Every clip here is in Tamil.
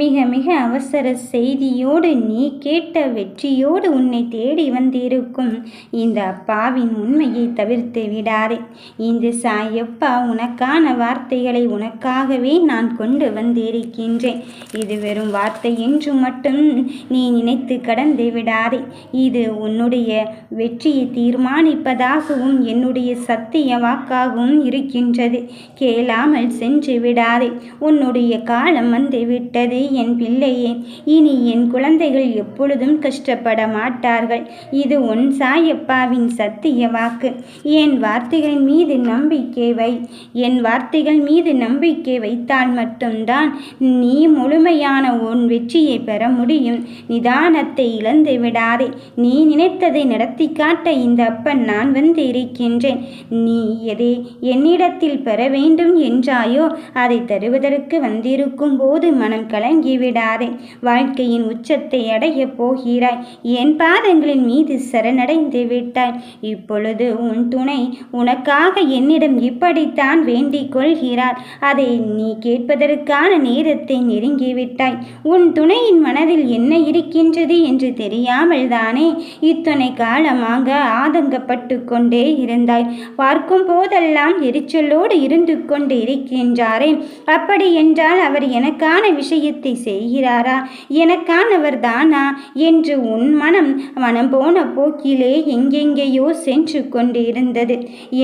மிக மிக அவசர செய்தியோடு நீ கேட்ட வெற்றியோடு உன்னை தேடி வந்திருக்கும் இந்த அப்பாவின் உண்மையை தவிர்த்து விடாதே. இந்த சாயப்பா உனக்கான வார்த்தைகளை உனக்காகவே நான் கொண்டு வந்திருக்கின்றேன். இது வெறும் வார்த்தை என்று மட்டும் நீ நினைத்து கடந்து விடாதே. இது உன்னுடைய வெற்றியை தீர்மானிப்பதாகவும் என்னுடைய சத்திய வாக்காகவும் இருக்கின்றது. கேளாமல் சென்று விடாதே. உன்னுடைய காலம் வந்து விட்டது என் பிள்ளையே இனி என் குழந்தைகள் எப்பொழுதும் கஷ்டப்பட மாட்டார்கள். இது உன் சாயப்பாவின் சத்திய வாக்கு. என் வார்த்தைகளின் மீது நம்பிக்கை வை. என் வார்த்தைகள் மீது நம்பிக்கை வைத்தால் மட்டும்தான் நீ முழுமையான உன் வெற்றியை பெற முடியும். நிதானத்தை இழந்து விடாதே. நீ நினைத்ததை நடத்தி காட்ட இந்த அப்பன் நான் வந்து இருக்கின்றேன். நீ எதை என்னிடத்தில் பெற வேண்டும் என்றாயோ அதை தருவதற்கு வந்திருக்கும் போது மனம் கலங்கி விடாதே வாழ்க்கையின் உச்சத்தை அடைய போகிறாய். என் பாதங்களின் மீது சரணடைந்து விட்டாய். இப்பொழுது உன் துணை உனக்காக என்னிடம் இப்படித்தான் வேண்டிக் கொள்கிறார். அதை நீ கேட்பதற்கான நேரத்தை நெருங்கிவிட்டாய் உன் துணையின் மனதில் என்ன இருக்கின்றது என்று தெரியாமல் தானே இத்தனை காலமாக ஆதங்கப்பட்டு கொண்டே இருந்தாய். பார்க்கும் போதெல்லாம் எரிச்சலோடு இருந்து கொண்டு இருக்கின்றாரே. அப்படி என்றால் அவர் எனக்கான விஷயத்தை செய்கிறாரா? எனக்கானவர் தானா? என்று உன் மனம் மனம் போன போக்கிலே எங்கெங்கேயோ சென்று கொண்டிருந்தது.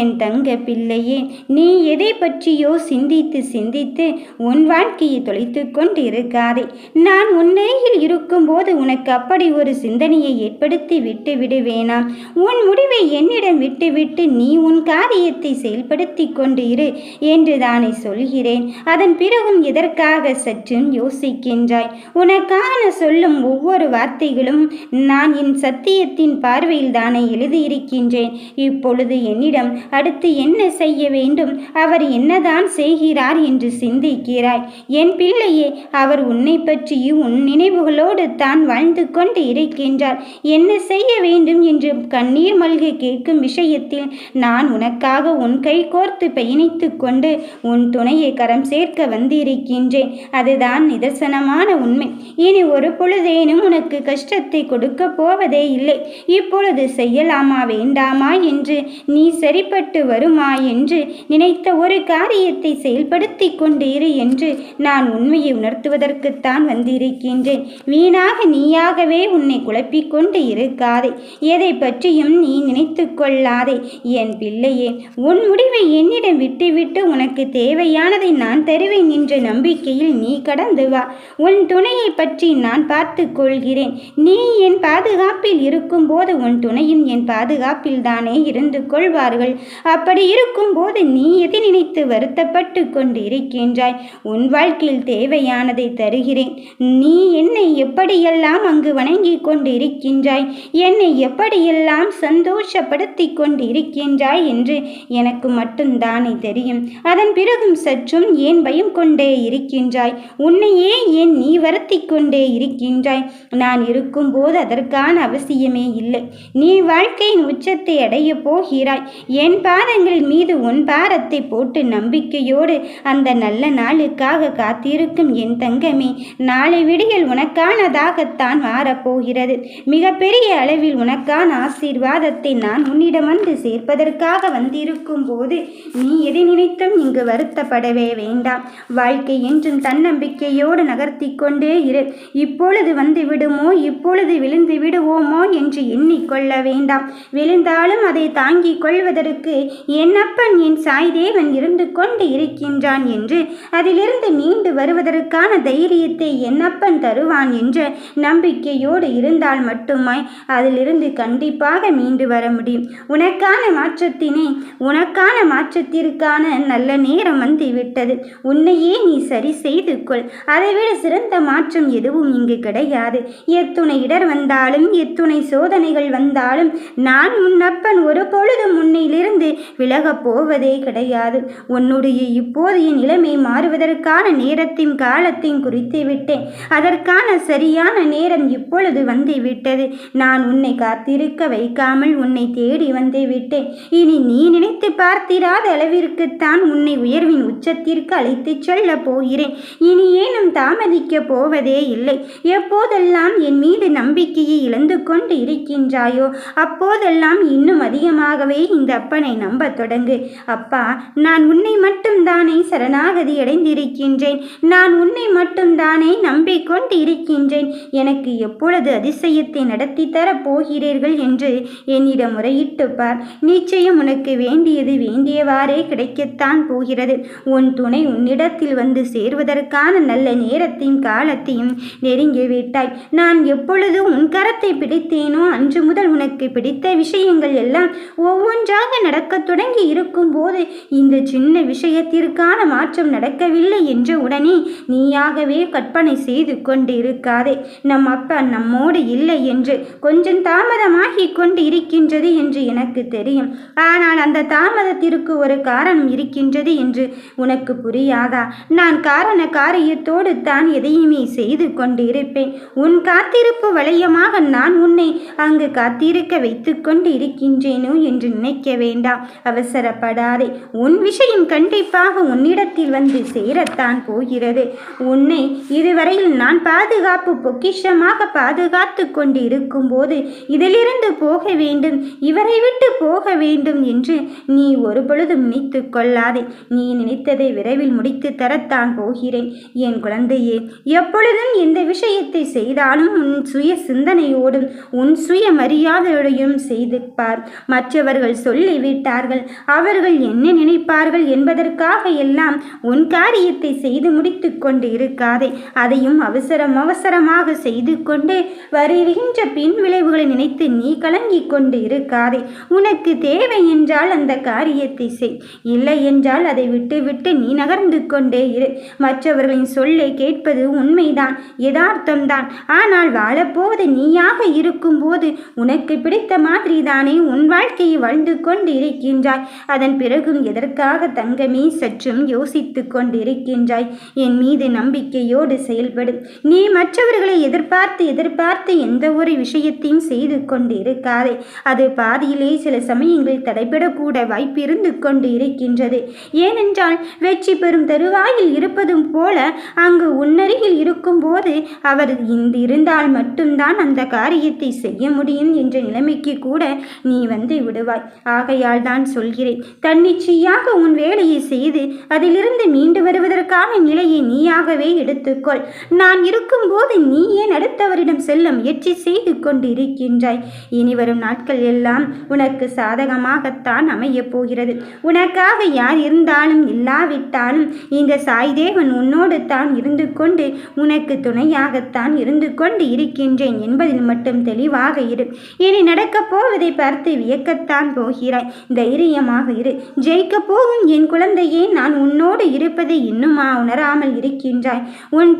என் தங்க பிள்ளையே நீ எதை பற்றியோ சிந்தித்து சிந்தித்து உன் வாழ்க்கையை தொலைத்து கொண்டு இருக்காதே நான் உன்னையில் இருக்கும்போது உனக்கு அப்படி ஒரு சிந்தனையை ஏற்படுத்தி விட்டு விடுவேனாம் உன் முடிவை என்னிடம் விட்டுவிட்டு நீ உன் காரியத்தை செயல்படுத்தி கொண்டு இரு என்று தானே சொல்கிறேன். அதன் பிறகும் எதற்காக சற்றும் யோசிக்கின்றாய் உனக்கான சொல்லும் ஒவ்வொரு வார்த்தைகளும் நான் என் சத்தியத்தின் பார்வையில் தானே எழுதியிருக்கின்றேன். இப்பொழுது என்னிடம் அடுத்து என்ன செய்ய வேண்டும்? அவர் என்னதான் செய்கிறார் என்று சிந்திக்கிறாய். என் பிள்ளையே அவர் உன்னை பற்றி உன் நினைவுகளோடு தான் வாழ்ந்து கொண்டு இருக்கின்றார். என்ன செய்ய வேண்டும் என்று கண்ணீர் மல்க கேட்கும் விஷயத்தில் நான் உனக்காக உன் கை கோர்த்து பயணித்து கொண்டு உன் துணையை கரம் சேர்க்க வந்திருக்கின்றேன். அதுதான் நிதர்சனமான உண்மை. இனி ஒரு பொழுதேனும் உனக்கு கஷ்டத்தை கொடுக்க போவதே இல்லை. இப்பொழுது செய்யலாமா வேண்டாமா என்று நீ சரிப்பட்டு வருமா என்று நினைத்த ஒரு காரியத்தை செயல்படுத்தி கொண்டு இரு என்று நான் உண்மையை உணர்த்துவதற்குத்தான் வந்திருக்கின்றேன். வீணாக நீயாகவே உன்னை குழப்பிக் கொண்டு இருக்காதே. எதை பற்றியும் நீ நினைத்து கொள்ளாதே. என் பிள்ளையே உன் முடிவை என்னிடம் விட்டுவிட்டு உனக்கு தேவையானதை நான் தருவேன் என்ற நம்பிக்கையில் நீ கடந்து வா. வா. உன் துணையை பற்றி நான் பார்த்து கொள்கிறேன். நீ என் பாதுகாப்பில் இருக்கும்போது உன் துணையும் என் பாதுகாப்பில் தானே இருந்து கொள்வார்கள். அப்படி இருக்கும்போது நீ எதை நினைத்து வருத்தப்பட்டு கொண்டு இருக்கின்றாய் உன் வாழ்க்கையில் தேவையானதை தருகிறேன். நீ என்னை எப்படியெல்லாம் அங்கு வணங்கி கொண்டு இருக்கின்றாய் என்னை எப்படியெல்லாம் சந்தோஷப்படுத்தி கொண்டு இருக்கின்றாய் என்று எனக்கு மட்டும்தானே தெரியும். அதன் பிறகும் சற்றும் ஏன் பயம் கொண்டே இருக்கின்றாய்? உன்னையே ஏன் நீ வருத்தி கொண்டே இருக்கின்றாய்? நான் இருக்கும்போது அதற்கான அவசியமே இல்லை. நீ வாழ்க்கையின் உச்சத்தை அடையப் போகிறாய். என் பாதங்களின் மீது உன் பாரத்தை போட்டு நம்பிக்கையோடு அந்த நல்ல நாளுக்காக காத்திருக்கும் என் தங்கமே நாளை விடியல் உனக்கானதாகத்தான் மாறப்போகிறது. மிகப்பெரிய அளவில் உனக்கான ஆசீர்வாதத்தை நான் உன்னிடம் வந்து சேர்ப்பதற்காக வந்திருக்கும் போது நீ எதை நினைத்தும் இங்கு வருத்தப்படவே வேண்டாம். வாழ்க்கை என்றும் தன்னம்பிக்கையோடு நகர்த்தி கொண்டே இரு. இப்பொழுது வந்து விடுமோ இப்பொழுது விழுந்து விடுவோமோ? என்று எண்ணிக்கொள்ள வேண்டாம். விழுந்தாலும் அதை தாங்கிக் கொள்வதற்கு என்னப்பன் என் சாய்தேவன் இருந்து கொண்டு இருக்கின்றான் என்று அதிலிருந்து மீண்டு வருவதற்கான தைரியத்தை என்னப்பன் தருவான் என்ற நம்பிக்கையோடு இருந்தால் மட்டுமாய் அதிலிருந்து கண்டிப்பாக மீண்டு வர முடியும். உனக்கான மாற்றத்தினை உனக்கான மாற்றத்திற்கான நல்ல நேரம் வந்து விட்டது உன்னையே நீ சரி செய்து கொள் அதை அதைவிட சிறந்த மாற்றம் எதுவும் இங்கு கிடையாது. எத்துணை இடர் வந்தாலும் எத்துணை சோதனைகள் வந்தாலும் நான் உன்னப்பன் ஒரு பொழுதும் முன்னிலிருந்து விலகப் போவதே கிடையாது. உன்னுடைய இப்போதைய நிலைமை மாறுவதற்கான நேரத்தின் காலத்தையும் குறித்து விட்டேன். அதற்கான சரியான நேரம் இப்பொழுது வந்து விட்டது. நான் உன்னை காத்திருக்க வைக்காமல் உன்னை தேடி வந்து விட்டேன். இனி நீ நினைத்து பார்த்திராத அளவிற்குத்தான் உன்னை உயர்வின் உச்சத்திற்கு அழைத்துச் செல்லப் போகிறேன். இனி ஏனும் தாமதிக்கப் போவதே இல்லை. எப்போதெல்லாம் என் மீது நம்பிக்கையை இழந்து கொண்டு இருக்கின்றாயோ அப்போதெல்லாம் இன்னும் அதிகமாகவே இந்த அப்பனை நம்பத் தொடங்கு. அப்பா நான் உன்னை மட்டும்தானே சரணாகதி அடைந்திருக்கின்றேன். நான் உன்னை மட்டும்தானே நம்பிக்கொண்டு இருக்கின்றேன். எனக்கு எப்பொழுது அதிசயத்தை நடத்தி தரப் போகிறீர்கள் என்று என்னிடம் முறையிட்டு பார். நிச்சயம் உனக்கு வேண்டியது வேண்டியவாறே கிடைக்கத்தான் போகிறது. உன் துணை உன்னிடத்தில் வந்து சேர்வதற்கான நல்ல நேரத்தையும் காலத்தையும் நெருங்கி விட்டாய். நான் எப்பொழுது உன் கரத்தை பிடித்தேனோ அன்று முதல் உனக்கு பிடித்த விஷயங்கள் எல்லாம் ஒவ்வொன்றாக நடக்கத் தொடங்கி இருக்கும்போது இந்த சின்ன விஷயத்திற்கான மாற்றம் நடக்கவில்லை என்ற உடனே நீயாகவே கற்பனை செய்து கொண்டு இருக்காதே நம் அப்பா நம்மோடு இல்லை என்று கொஞ்சம் தாமதமாகி கொண்டு இருக்கின்றது என்று எனக்கு தெரியும். ஆனால் அந்த தாமதத்திற்கு ஒரு காரணம் இருக்கின்றது என்று உனக்கு புரியாதா? நான் காரண காரியத்தோடு தான் எதையுமே செய்து கொண்டிருப்பேன். உன் காத்திருப்பு வளையமாக நான் உன்னை அங்கு காத்திருக்க வைத்து கொண்டு இருக்கின்றேனோ என்று நினைக்க வேண்டாம். அவசரப்படாதே. உன் விஷயம் கண்டிப்பாக உன்னிடத்தில் வந்து சேரத்தான் போகிறது. உன்னை இதுவரையில் நான் பாதுகாப்பு பொக்கிஷமாக பாதுகாத்து கொண்டு இருக்கும்போது இதிலிருந்து போக வேண்டும் இவரை விட்டு போக வேண்டும் என்று நீ ஒரு பொழுதும் நினைத்து கொள்ளாதே. நீ நினைத்ததை விரைவில் முடித்து தரத்தான் போகிறேன். என் குழந்தை தந்தையே எப்பொழுதும் எந்த விஷயத்தை செய்தாலும் உன் சுய சிந்தனையோடும் உன் சுய மரியாதையோடையும் செய்து பார் மற்றவர்கள் சொல்லிவிட்டார்கள் அவர்கள் என்ன நினைப்பார்கள் என்பதற்காக எல்லாம் உன் காரியத்தை செய்து முடித்து கொண்டு இருக்காதே. அதையும் அவசரம் அவசரமாக செய்து கொண்டு வருகின்ற பின் விளைவுகளை நினைத்து நீ கலங்கிக் கொண்டு இருக்காதே. உனக்கு தேவை என்றால் அந்த காரியத்தை செய் இல்லை என்றால் அதை விட்டுவிட்டு நீ நகர்ந்து கொண்டே இரு. மற்றவர்களின் சொல்லை கேட்பது உண்மைதான் யதார்த்தம்தான். ஆனால் வாழப்போவது நீயாக இருக்கும்போது உனக்கு பிடித்த மாதிரி தானே உன் வாழ்க்கையை வாழ்ந்து கொண்டு இருக்கின்றாய் அதன் பிறகும் எதற்காக தங்கமே சற்றும் யோசித்து கொண்டிருக்கின்றாய். என் மீது நம்பிக்கையோடு செயல்படும் நீ மற்றவர்களை எதிர்பார்த்து எதிர்பார்த்து எந்த ஒரு விஷயத்தையும் செய்து கொண்டு இருக்காதே அது பாதியிலே சில சமயங்களில் தடைபடக்கூட வாய்ப்பு இருந்து கொண்டு இருக்கின்றது ஏனென்றால் வெற்றி பெறும் தருவாயில் இருப்பதும் போல அங்கு உன்னருகில் இருக்கும்போது அவர் இந்த இருந்தால் மட்டும்தான் அந்த காரியத்தை செய்ய முடியும் என்ற நிலைமைக்கு கூட நீ வந்து விடுவாய். ஆகையால் தான் சொல்கிறேன் தன்னிச்சையாக உன் வேலையை செய்து அதிலிருந்து மீண்டு வருவதற்கான நிலையை நீயாகவே எடுத்துக்கொள். நான் இருக்கும்போது நீ ஏன் அடுத்தவரிடம் செல்ல முயற்சி செய்து கொண்டு இருக்கின்றாய் இனி வரும் நாட்கள் எல்லாம் உனக்கு சாதகமாகத்தான் அமையப் போகிறது. உனக்காக யார் இருந்தாலும் இல்லாவிட்டாலும் இந்த சாய்தேவன் உன்னோடு தான் இருந்து கொண்டு உனக்கு துணையாகத்தான் இருந்து கொண்டு இருக்கின்றேன் என்பதில் மட்டும் தெளிவாக இரு. இனி நடக்கப் போவதை பார்த்து வியக்கத்தான் போகிறாய். தைரியமாக இரு. ஜெயிக்கப் போகும் என் குழந்தையே நான் உன்னோடு இருப்பதை இன்னுமா உணராமல் இருக்கின்றாய். உன்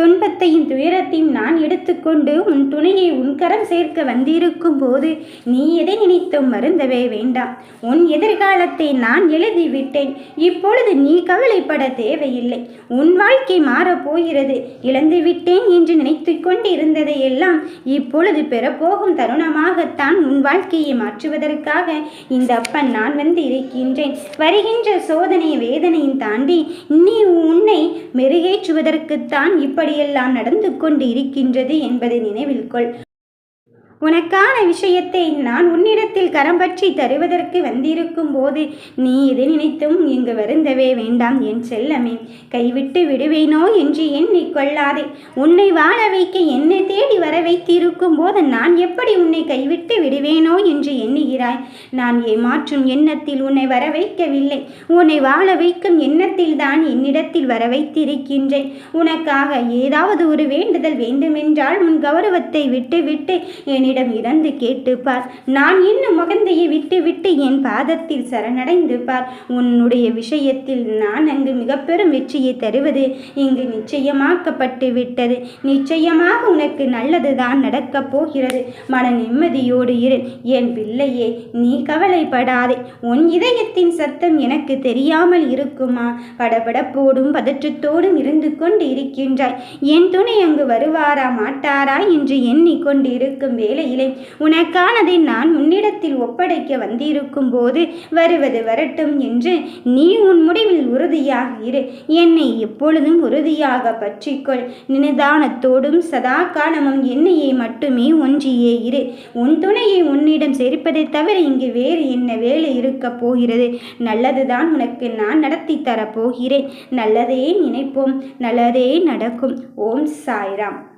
துன்பத்தையும் துயரத்தையும் நான் எடுத்துக்கொண்டு உன் துணையை உன் கரம் சேர்க்க வந்திருக்கும் போது நீ எதை நினைத்தும் மருந்தவே வேண்டாம். உன் எதிர்காலத்தை நான் எழுதிவிட்டேன். இப்பொழுது நீ கவலைப்பட தேவையில்லை. உன் வாழ்க்கை மாறப் போகிறது. இழந்து விட்டேன் என்று நினைத்து கொண்டு இருந்ததை எல்லாம் இப்பொழுது பெறப்போகும் தருணமாகத்தான் உன் வாழ்க்கையை மாற்றுவதற்காக இந்த அப்பன் நான் வந்து இருக்கின்றேன். வருகின்ற சோதனை வேதனையும் தாண்டி நீ உன்னை மெருகேற்றுவதற்குத்தான் இப்படியெல்லாம் நடந்து கொண்டு இருக்கின்றது என்பதை நினைவில் கொள். உனக்கான விஷயத்தை நான் உன்னிடத்தில் கரம் பற்றி தருவதற்கு வந்திருக்கும் போது நீ எது நினைத்தும் இங்கு வருந்தவே வேண்டாம் என் செல்லமே. கைவிட்டு விடுவேனோ என்று எண்ணி கொள்ளாதே. உன்னை வாழ வைக்க என்னை தேடி வர வைத்திருக்கும் போது நான் எப்படி உன்னை கைவிட்டு விடுவேனோ என்று எண்ணுகிறாய். நான் ஏமாற்றும் எண்ணத்தில் உன்னை வர வைக்கவில்லை. உன்னை வாழ வைக்கும் எண்ணத்தில் தான் என்னிடத்தில் வர வைத்திருக்கின்றேன். உனக்காக ஏதாவது ஒரு வேண்டுதல் வேண்டுமென்றால் உன் கௌரவத்தை விட்டு விட்டு என்னிடம் இறந்து கேட்டு பார் நான் இன்னும் மகந்தையை விட்டு விட்டு என் பாதத்தில் சரணடைந்து பார். உன்னுடைய விஷயத்தில் நான் அங்கு மிக பெரும் வெற்றியை தருவது இங்கு நிச்சயமாக்கப்பட்டு விட்டது. நிச்சயமாக உனக்கு நல்லதுதான் நடக்கப் போகிறது. மன நிம்மதியோடு இரு. என் பிள்ளையே நீ கவலைப்படாதே. உன் இதயத்தின் சத்தம் எனக்கு தெரியாமல் இருக்குமா? படபடப்போடும் பதற்றத்தோடும் இருந்து கொண்டு இருக்கின்றாய். என் துணை அங்கு வருவாரா மாட்டாரா என்று எண்ணிக்கொண்டு இருக்கும் வேலை வேளையிலே உனக்கானதை நான் உன்னிடத்தில் ஒப்படைக்க வந்திருக்கும் போது வருவது வரட்டும் என்று நீ உன் முடிவில் உறுதியாக இரு. என்னை எப்பொழுதும் உறுதியாக பற்றிக்கொள். நிதானத்தோடும் சதா காலமும் என்னையை மட்டுமே ஒன்றியே இரு. உன் துணையை உன்னிடம் சேர்ப்பதை தவிர இங்கு வேறு என்ன வேலை இருக்கப் போகிறது? நல்லதுதான் உனக்கு நான் நடத்தி தரப்போகிறேன் நல்லதே நினைப்போம். நல்லதே நடக்கும். ஓம் சாய்ராம்.